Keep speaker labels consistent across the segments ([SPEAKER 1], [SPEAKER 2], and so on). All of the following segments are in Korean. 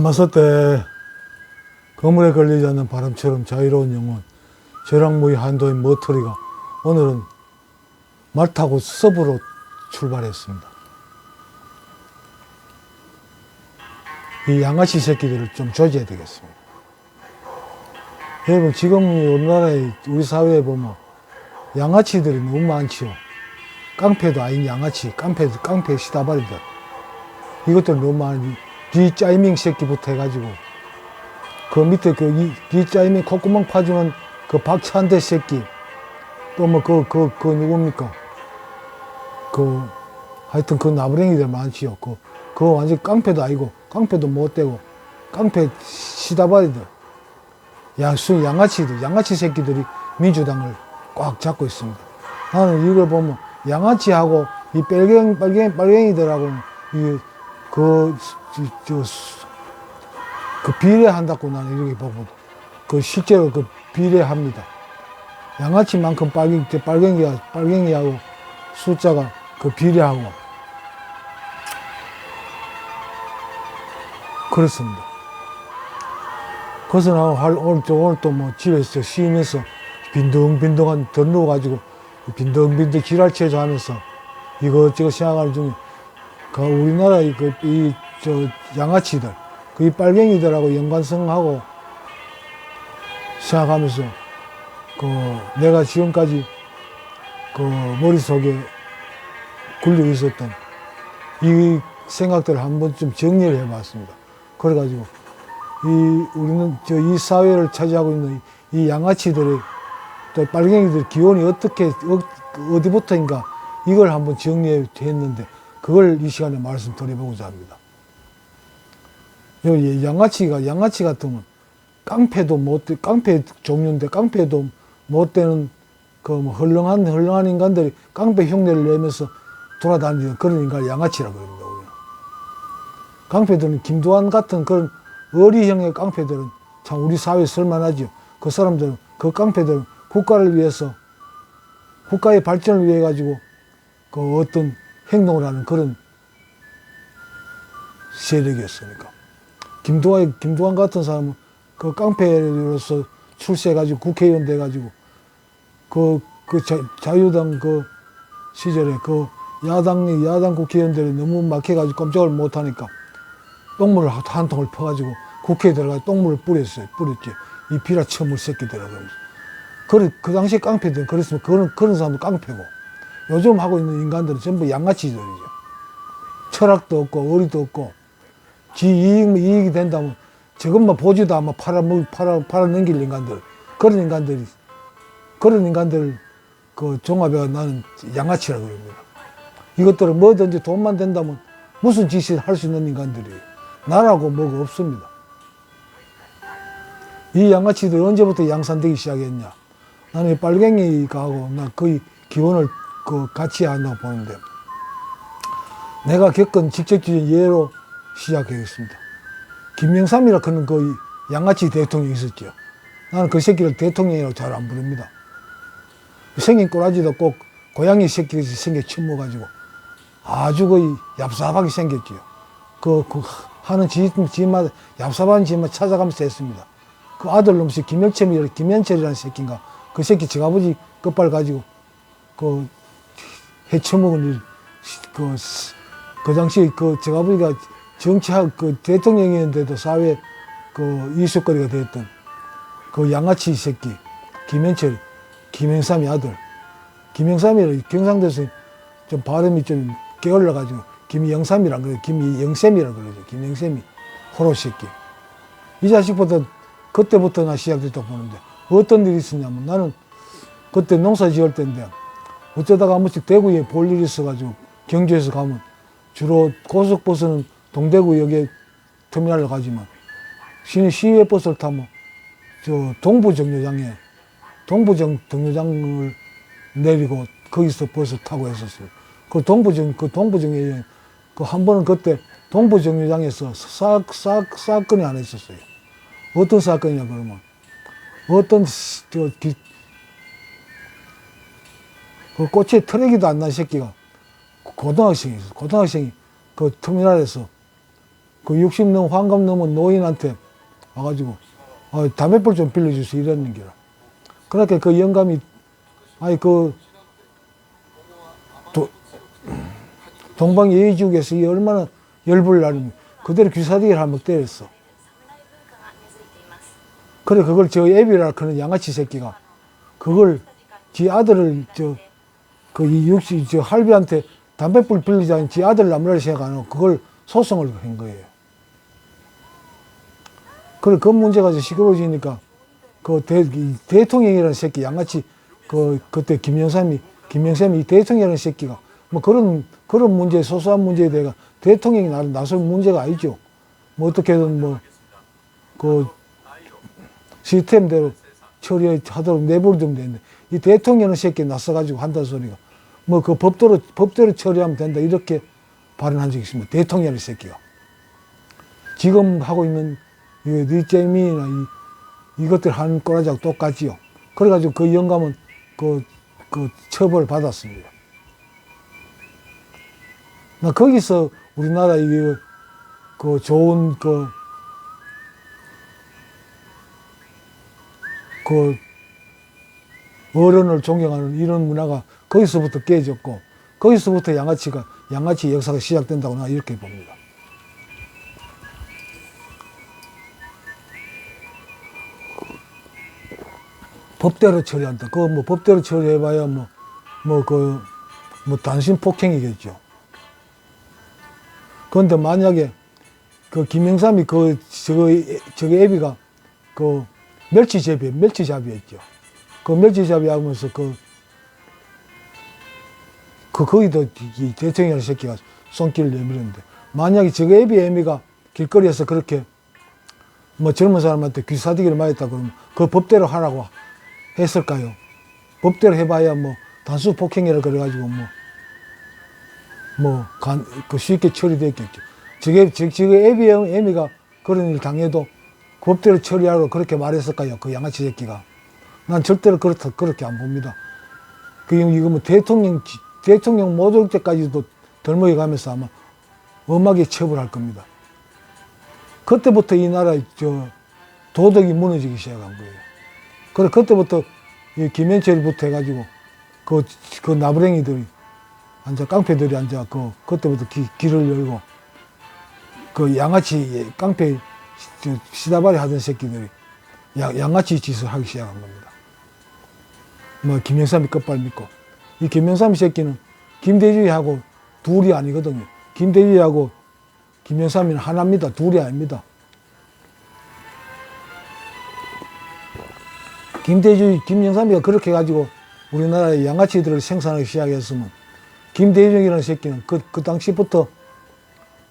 [SPEAKER 1] 남았을 때 거물에 걸리지 않는 바람처럼 자유로운 영혼, 저랑무의 한도인 머터리가 오늘은 말 타고 서부로 출발했습니다. 이 양아치 새끼들을 좀 조져야 되겠습니다. 여러분, 지금 우리나라의 우리 사회에 보면 양아치들이 너무 많지요. 깡패도 아닌 양아치, 깡패, 깡패 시다발들. 이것들 너무 많이, 뒤짜이밍 새끼부터 해가지고, 그 밑에 그, 이, 뒤짜이밍 콧구멍 파주는 그 박찬대 새끼, 또뭐 그, 그, 그 누굽니까? 그, 하여튼 그 나부랭이들 많지요. 그, 그 완전 깡패도 아니고, 깡패도 못 되고, 깡패 시다발이들. 양수 양아치들, 양아치 새끼들이 민주당을 꽉 잡고 있습니다. 나는 이걸 보면 양아치하고 이 빨갱, 빨갱, 빨갱이들하고는 이, 그, 저, 저, 그 비례한다고 나는 이렇게 보고, 그 실제로 그 비례합니다. 양아치만큼 빨갱, 저 빨갱이하, 빨갱이하고 숫자가 그 비례하고. 그렇습니다. 그래서 나 오늘 또, 오늘 또 뭐 집에서 쉬면서 빈둥빈둥한 덧 누워가지고 빈둥빈둥 지랄체조 하면서 이것저것 생각하는 중에 그 우리나라 그, 이, 저, 양아치들, 그 이 빨갱이들하고 연관성하고 생각하면서 그 내가 지금까지 그 머릿속에 굴리고 있었던 이 생각들을 한번 좀 정리를 해 봤습니다. 그래가지고 이 우리는 저 이 사회를 차지하고 있는 이 양아치들의 또 빨갱이들 기원이 어떻게 어, 어디부터인가 이걸 한번 정리해 했는데 그걸 이 시간에 말씀드려보고자 합니다. 요 양아치가 양아치 같으면 깡패도 못 돼- 깡패 종류인데 깡패도 못 되는 그뭐 헐렁한 헐렁한 인간들이 깡패 흉내를 내면서 돌아다니는 그런 인간을 양아치라고. 우리는. 깡패들은 김두한 같은 그런 어리형의 깡패들은 참 우리 사회에 쓸만하지요. 그 사람들은 그 깡패들은 국가를 위해서 국가의 발전을 위해 가지고 그 어떤 행동을 하는 그런 세력이었으니까. 김두한 김두한 같은 사람은 그 깡패로서 출세해가지고 국회의원 돼가지고 그, 그 자, 자유당 그 시절에 그 야당, 야당 국회의원들이 너무 막혀가지고 꼼짝을 못하니까 똥물을 한- 한 통을 퍼가지고 국회에 들어가서 똥물을 뿌렸어요. 뿌렸지. 이 비라 처물 새끼들하고. 그, 그 당시 깡패들은 그랬으면 그런, 그런 사람도 깡패고 요즘 하고 있는 인간들은 전부 양아치들이죠. 철학도 없고 어리도 없고 지 이익, 이익이 된다면 저것만 보지도 않아 팔아, 먹- 팔아, 팔아 넘길 인간들. 그런 인간들이, 그런 인간들 그 종합에 나는 양아치라고 그럽니다. 이것들은 뭐든지 돈만 된다면 무슨 짓을 할 수 있는 인간들이에요. 나라고 뭐가 없습니다. 이 양아치들 언제부터 양산되기 시작했냐? 나는 이 빨갱이가 하고 나 거의 기원을 그 같이 한다고 보는데 내가 겪은 직접적인 예로 시작하겠습니다. 김영삼이라 그는 그 양아치 대통령이 있었죠. 나는 그 새끼를 대통령이라고 잘 안 부릅니다. 생긴 꼬라지도 꼭 고양이 새끼같이 생겨 쳐먹어가지고 아주 거의 얍삽하게 생겼지요. 그, 그 하는 집, 집마다 얍삽한 집만 찾아가면서 했습니다. 그 아들 놈이 김영철이라 김현철이라는 새끼인가 그 새끼 저 아버지 끝발 가지고 그 해쳐먹은 일, 그, 그 당시 그저 아버지가 정치학 그 대통령이었는데도 사회 그 이슈거리가 됐던 그 양아치 새끼 김현철 김영삼이 아들. 김영삼이라 경상도에서 좀 발음이 좀 게을러 가지고 김영삼이란 그래 김영샘이라 그러죠. 김영샘이. 호로 새끼. 이 자식부터 그때부터 나 시작됐다고 보는데 어떤 일이 있었냐면 나는 그때 농사 지을 때인데 어쩌다가 한 번씩 대구에 볼 일이 있어가지고 경주에서 가면 주로 고속버스는 동대구역에 터미널로 가지만 시내 시외 버스를 타면 저 동부 정류장에 동부 정, 정류장을 내리고 거기서 버스 타고 했었어요. 그 동부 정, 그 동부 정류장 그한 번은 그때 동부 정류장에서 사, 사, 사건이 하나 있었어요. 어떤 사건이냐 그러면 어떤 시- 저 기, 그 꽃이 트레기도 안 난 새끼가 고등학생이었어. 고등학생이 그 터미널에서 그 60년 황금 넘은 노인한테 와가지고 어, 담뱃불 좀 빌려주세요 이러는 게라. 그렇게 그 영감이 아니 그 동방 예의지국에서 얼마나 열불 나는 그대로 귀사대기를 한번 때렸어. 그래 그걸 저 애비라 그런 양아치 새끼가 그걸 지 아들을 저 그 육시 저 할비한테 담배불 빌리자니 지 아들 나무라를 생각 안 하고 그걸 소송을 한 거예요. 그래 그 문제가 시끄러워지니까 그 대, 이 대통령이라는 새끼 양아치 그 그때 김영삼이 김영삼이 이 대통령이라는 새끼가 뭐 그런 그런 문제 소소한 문제에 대해 대통령이 나 나설 문제가 아니죠. 뭐 어떻게든 뭐 그 시스템대로 처리하도록 내버려두면 되는데 이 대통령은 새끼 나서가지고 한다는 소리가 뭐 그 법대로 법대로 처리하면 된다 이렇게 발언한 적이 있습니다. 대통령의 새끼가 지금 하고 있는 이 리제민이나 이 이것들 하는 꼬라지하고 똑같지요. 그래가지고 그 영감은 그, 그 처벌을 받았습니다. 나 거기서 우리나라 이게 그 좋은 그, 그 어른을 존경하는 이런 문화가 거기서부터 깨졌고 거기서부터 양아치가 양아치 역사가 시작된다고 나 이렇게 봅니다. 법대로 처리한다. 그거 뭐 법대로 처리해봐야 뭐, 뭐 그, 뭐 단신 폭행이겠죠. 그런데 만약에 그 김영삼이 그, 저거 애비가 그 멸치잡이, 멸치잡이였죠. 그 멸치잡이 하면서 그, 그, 거기도 이 대통령 새끼가 손길을 내밀었는데 만약에 저거 애비 애미가 길거리에서 그렇게 뭐 젊은 사람한테 귀사디기를 맞았다 그러면 그 법대로 하라고 했을까요? 법대로 해봐야 뭐 단수 폭행이라 그래가지고 뭐, 뭐, 간, 그 쉽게 처리됐겠죠. 저게, 저, 저게 애비, 애미가 그런 일 당해도 법대로 처리하라고 그렇게 말했을까요? 그 양아치 새끼가. 난 절대로 그렇다, 그렇게 안 봅니다. 그, 이거 뭐 대통령, 지- 대통령 모독 때까지도 덜먹이 가면서 아마 엄하게 처벌할 겁니다. 그때부터 이 나라, 저, 도덕이 무너지기 시작한 거예요. 그래 그때부터 이 김현철부터 해가지고 그, 그 나부랭이들이 앉아 깡패들이 앉아 그 그때부터 기, 길을 열고 그 양아치 깡패 시- 시다발이 하던 새끼들이 양, 양아치 짓을 하기 시작한 겁니다. 뭐 김영삼이 끝발 믿고 이 김영삼 새끼는 김대중이하고 둘이 아니거든요. 김대중이하고 김영삼이는 하나입니다. 둘이 아닙니다. 김대중, 김영삼이가 그렇게 해가지고 우리나라의 양아치들을 생산하기 시작했으면 김대중이라는 새끼는 그, 그 당시부터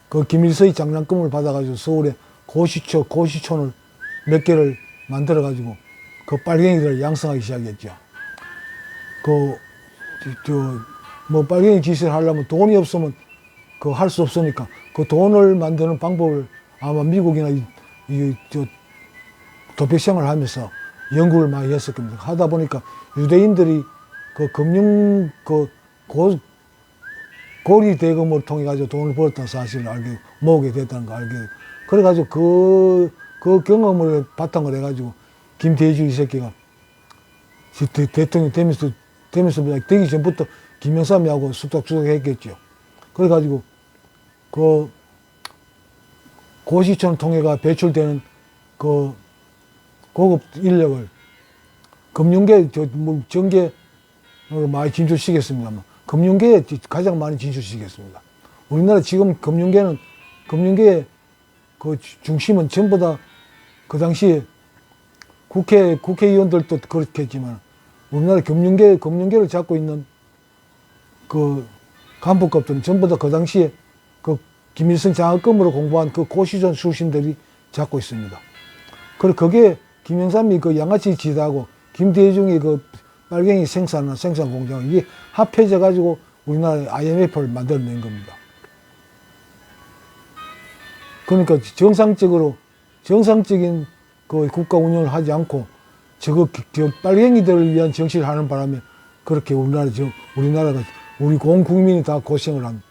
[SPEAKER 1] 그 김일성의 장난감을 받아가지고 서울에 고시초, 고시촌을 몇 개를 만들어가지고 그 빨갱이들을 양성하기 시작했죠. 그, 저, 뭐 빨갱이 짓을 하려면 돈이 없으면 그 할 수 없으니까 그 돈을 만드는 방법을 아마 미국이나 이, 이, 저, 도피 생활을 하면서 연구를 많이 했을 겁니다. 하다 보니까 유대인들이 그 금융 그 고, 고리 대금을 통해 가지고 돈을 벌었다는 사실을 알게 모으게 됐다는 거 알게 그래 가지고 그, 그 경험을 바탕으로 해 가지고 김대중 이 새끼가 대통령 되면서 되면서 되기 전부터 김영삼이하고 쑥닥쑥닥 했겠죠. 그래 가지고 그 고시촌 통해가 배출되는 그 고급 인력을 금융계 저 뭐 전계 많이 진출시켰습니다만 금융계에 가장 많이 진출시켰습니다. 우리나라 지금 금융계는 금융계의 그 중심은 전부 다 그 당시에 국회 국회의원들도 그렇겠지만 우리나라 금융계 금융계를 잡고 있는 그 간부급들은 전부 다 그 당시에 그 김일성 장학금으로 공부한 그 고시전 출신들이 잡고 있습니다. 그리고 그게 김영삼이 그 양아치 지다고 김대중이 그 빨갱이 생산한 생산 공장 이게 합해져 가지고 우리나라 IMF를 만들어낸 겁니다. 그러니까 정상적으로 정상적인 그 국가 운영을 하지 않고 저거 기- 저 빨갱이들을 위한 정치를 하는 바람에 그렇게 우리나라 저 우리나라가 우리 공 국민이 다 고생을 합니다.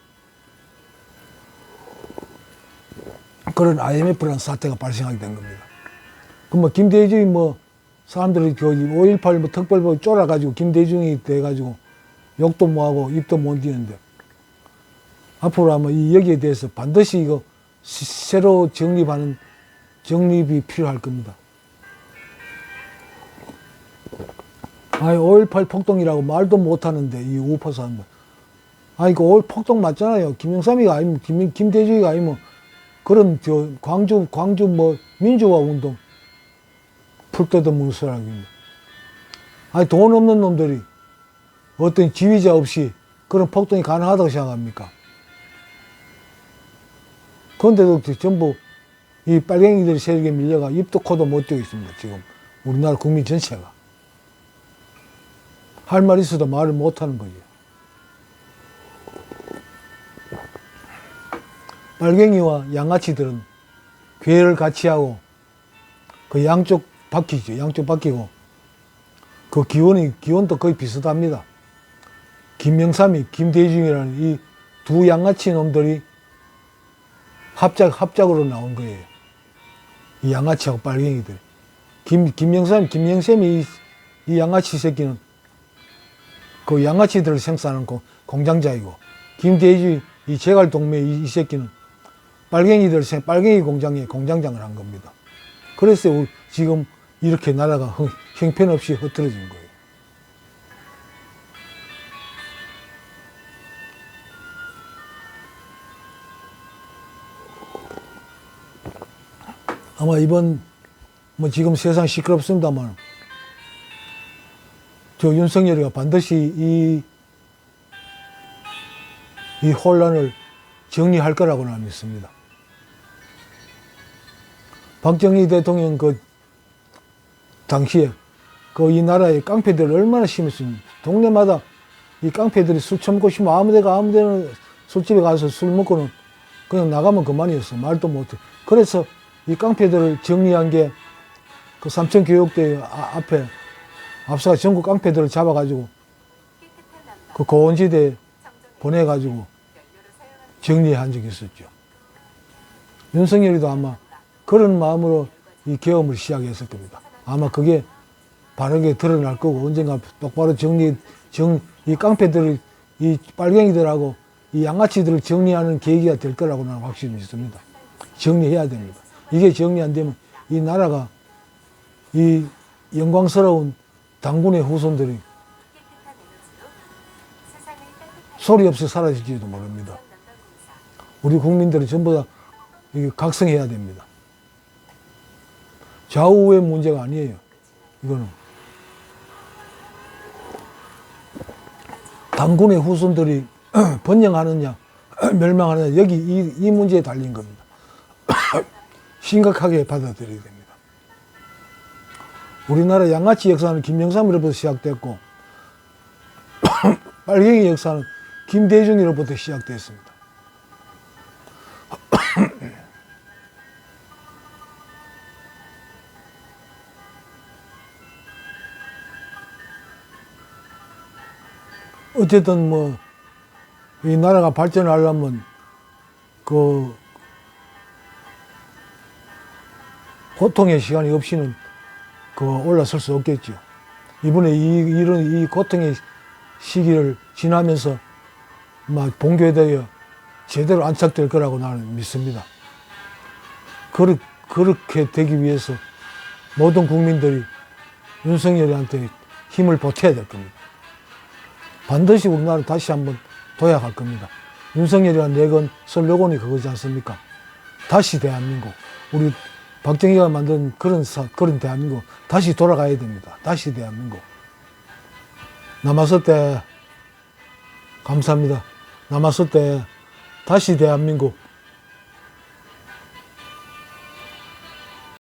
[SPEAKER 1] 그런 IMF라는 사태가 발생하게 된 겁니다. 그뭐 김대중이 뭐 사람들이 그 5.18뭐 특별법 쫄아가지고 김대중이 돼가지고 욕도 못하고 입도 못 뛰는데 앞으로 아마 이 여기에 대해서 반드시 이거 시- 새로 정립하는 정립이 필요할 겁니다. 아니 5.18 폭동이라고 말도 못하는데 이 우파 사람들 아니 그5.18 폭동 맞잖아요. 김영삼이가 아니면 김, 김대중이가 아니면 그런 저 광주 광주 뭐 민주화 운동 풀 때도 없는 사람입니다. 아니 돈 없는 놈들이 어떤 지휘자 없이 그런 폭동이 가능하다고 생각합니까? 그런데도 전부 이 빨갱이들 세력에 밀려가 입도 코도 못 떼고 있습니다. 지금 우리나라 국민 전체가 할 말 있어도 말을 못 하는 거죠. 빨갱이와 양아치들은 괴를 같이 하고 그 양쪽 바뀌죠. 양쪽 바뀌고 그 기원이 기원도 거의 비슷합니다. 김명삼이 김대중이라는 이 두 양아치 놈들이 합작 합작으로 나온 거예요. 이 양아치하고 빨갱이들. 김 김영삼 김영삼이 이, 이 양아치 새끼는 그 양아치들을 생산하는 공- 공장장이고 김대중 이 제갈 동매 이, 이 새끼는 빨갱이들 생 빨갱이 공장에 공장장을 한 겁니다. 그래서 지금 이렇게 나라가 흥- 형편없이 흐트러진 거예요. 아마 이번 뭐 지금 세상 시끄럽습니다만 저 윤석열이가 반드시 이, 이 혼란을 정리할 거라고 는 믿습니다. 박정희 대통령 그 당시에 그 이 나라의 깡패들을 얼마나 심했습니까? 동네마다 이 깡패들이 술 처먹고 싶으면 아무 데가 아무 데나 술집에 가서 술 먹고는 그냥 나가면 그만이었어. 말도 못해. 그래서 이 깡패들을 정리한 게 그 삼천 교육대 아- 앞에 앞서가 전국 깡패들을 잡아가지고 그 고원지대에 보내가지고 정리한 적이 있었죠. 윤석열이도 아마 그런 마음으로 이 계엄을 시작했을 겁니다. 아마 그게 바르게 드러날 거고 언젠가 똑바로 정리, 정, 이 깡패들을, 이 빨갱이들하고 이 양아치들을 정리하는 계기가 될 거라고 나는 확실히 믿습니다. 정리해야 됩니다. 이게 정리 안 되면 이 나라가 이 영광스러운 당군의 후손들이 소리 없이 사라질지도 모릅니다. 우리 국민들은 전부 다 각성해야 됩니다. 좌우의 문제가 아니에요. 이거는. 당군의 후손들이 번영하느냐, 멸망하느냐, 여기 이, 이 문제에 달린 겁니다. 심각하게 받아들여야 됩니다. 우리나라 양아치 역사는 김영삼으로부터 시작됐고, 빨갱이 역사는 김대중으로부터 시작됐습니다. 어쨌든 뭐, 이 나라가 발전하려면, 그, 고통의 시간이 없이는 그 올라설 수 없겠죠. 이번에 이, 이런 이 고통의 시기를 지나면서 막 봉교되어 제대로 안착될 거라고 나는 믿습니다. 그렇, 그렇게 되기 위해서 모든 국민들이 윤석열이한테 힘을 보태야 될 겁니다. 반드시 우리나라 다시 한번 도약할 겁니다. 윤석열이란 내건 슬로건이 그거지 않습니까? 다시 대한민국. 우리 박정희가 만든 그런 사, 그런 대한민국 다시 돌아가야 됩니다. 다시 대한민국. 남았을 때 감사합니다. 남았을 때 다시 대한민국